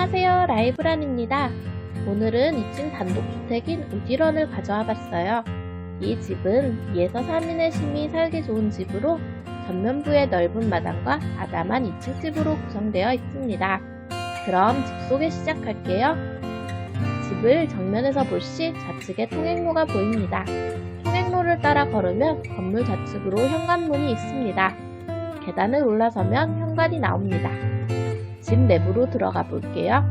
안녕하세요 라이브란입니다. 오늘은 2층 단독주택인 우디런을 가져와 봤어요. 이 집은 2에서 3인의 심이 살기 좋은 집으로 전면부의 넓은 마당과 아담한 2층 집으로 구성되어 있습니다. 그럼 집 소개 시작할게요. 집을 정면에서 볼 시 좌측에 통행로가 보입니다. 통행로를 따라 걸으면 건물 좌측으로 현관문이 있습니다. 계단을 올라서면 현관이 나옵니다. 집 내부로 들어가 볼게요.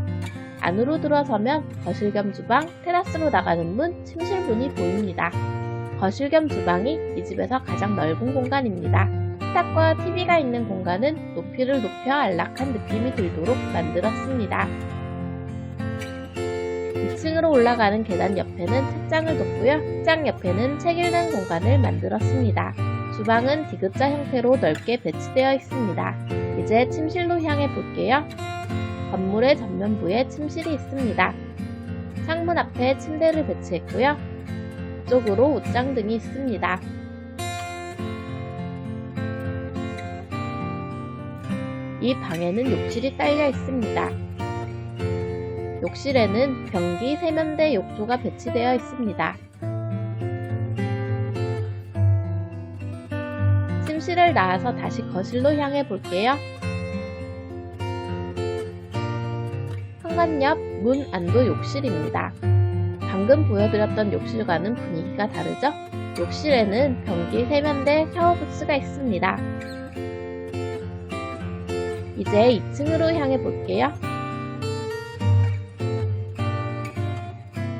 안으로 들어서면 거실 겸 주방, 테라스로 나가는 문, 침실 문이 보입니다. 거실 겸 주방이 이 집에서 가장 넓은 공간입니다. 식탁과 TV가 있는 공간은 높이를 높여 안락한 느낌이 들도록 만들었습니다. 2층으로 올라가는 계단 옆에는 책장을 뒀고요. 책장 옆에는 책 읽는 공간을 만들었습니다. 주방은 디귿자 형태로 넓게 배치되어 있습니다. 이제 침실로 향해 볼게요. 건물의 전면부에 침실이 있습니다. 창문 앞에 침대를 배치했고요. 쪽으로 옷장 등이 있습니다. 이 방에는 욕실이 딸려 있습니다. 욕실에는 변기 세면대 욕조가 배치되어 있습니다. 침실을 나와서 다시 거실로 향해 볼게요. 현관 옆문 안도 욕실입니다. 방금 보여드렸던 욕실과는 분위기가 다르죠? 욕실에는 변기 세면대 샤워 부스가 있습니다. 이제 2층으로 향해 볼게요.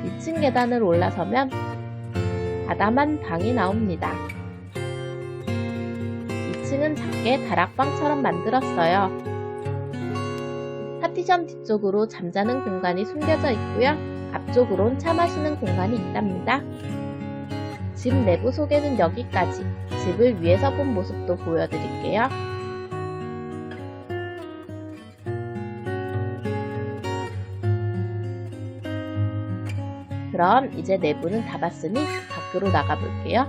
2층 계단을 올라서면 아담한 방이 나옵니다. 2층은 작게 다락방처럼 만들었어요. 파티션 뒤쪽으로 잠자는 공간이 숨겨져 있고요. 앞쪽으론 차 마시는 공간이 있답니다. 집 내부 소개는 여기까지. 집을 위에서 본 모습도 보여드릴게요. 그럼 이제 내부는 다 봤으니 밖으로 나가 볼게요.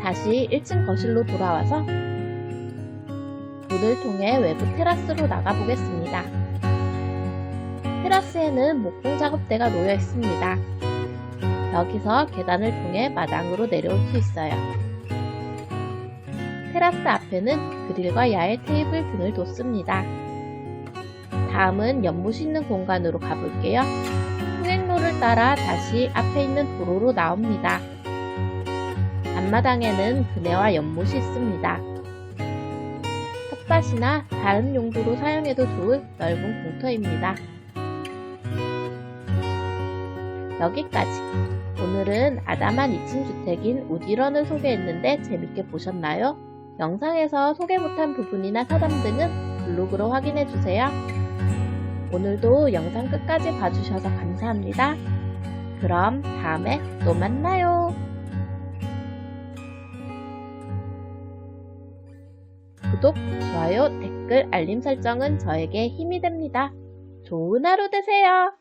다시 1층 거실로 돌아와서 문을 통해 외부 테라스로 나가 보겠습니다. 테라스에는 목공 작업대가 놓여 있습니다. 여기서 계단을 통해 마당으로 내려올 수 있어요. 테라스 앞에는 그릴과 야외 테이블 등을 뒀습니다. 다음은 연못이 있는 공간으로 가볼게요. 통행로를 따라 다시 앞에 있는 도로로 나옵니다. 앞마당에는 그네와 연못이 있습니다. 텃밭이나 다른 용도로 사용해도 좋을 넓은 공터입니다. 여기까지. 오늘은 아담한 2층 주택인 우디런을 소개했는데 재밌게 보셨나요? 영상에서 소개 못한 부분이나 사담 등은 블로그로 확인해주세요. 오늘도 영상 끝까지 봐주셔서 감사합니다. 그럼 다음에 또 만나요. 구독, 좋아요, 댓글, 알림 설정은 저에게 힘이 됩니다. 좋은 하루 되세요.